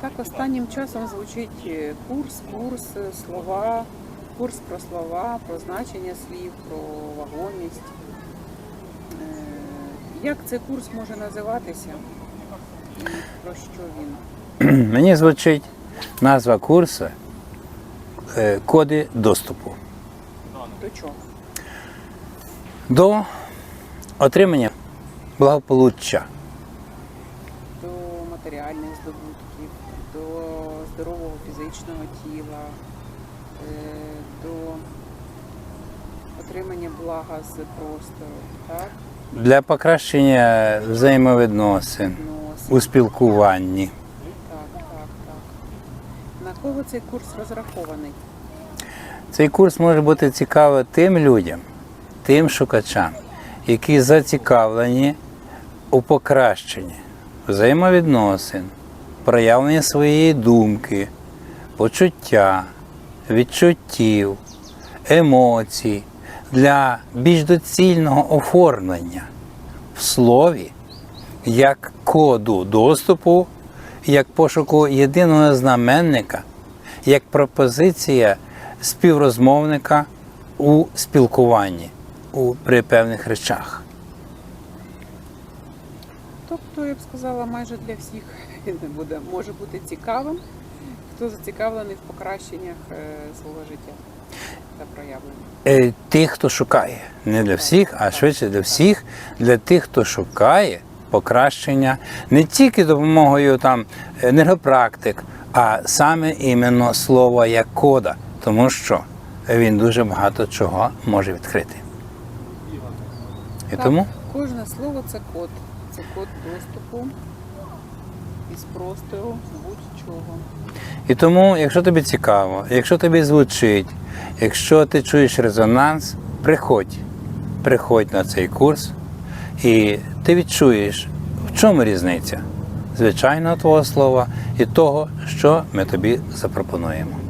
Так останнім часом звучить е, курс, курс, слова, курс про слова, про значення слів, про вагомість. Е, Як цей курс може називатися? І про що він? Мені звучить назва курсу е, коди доступу До чого? до отримання благополуччя, матеріальних здобутків, до здорового фізичного тіла, е, до отримання блага з простору, так? для покращення взаємовідносин у спілкуванні. Так, так, так. На кого цей курс розрахований? Цей курс може бути цікавий тим людям, тим шукачам, які зацікавлені у покращенні взаємовідносин, проявленні своєї думки, почуття, відчуттів, емоцій для більш доцільного оформлення в слові як коду доступу, як пошуку єдиного знаменника, як пропозиція співрозмовника у спілкуванні у, при певних речах. Тобто, я б сказала, майже для всіх він не буде, може бути цікавим, хто зацікавлений в покращеннях е, свого життя та проявлення. Е, Тих, хто шукає, не для всіх, а швидше для всіх, для тих, хто шукає покращення не тільки допомогою там енергопрактик, а саме іменно слова як кода, тому що він дуже багато чого може відкрити. І Так, тому Кожне слово це код. Це код доступу із простору будь-чого. І тому, якщо тобі цікаво, якщо тобі звучить, якщо ти чуєш резонанс, приходь, приходь на цей курс, і ти відчуєш, в чому різниця звичайного твого слова і того, що ми тобі запропонуємо.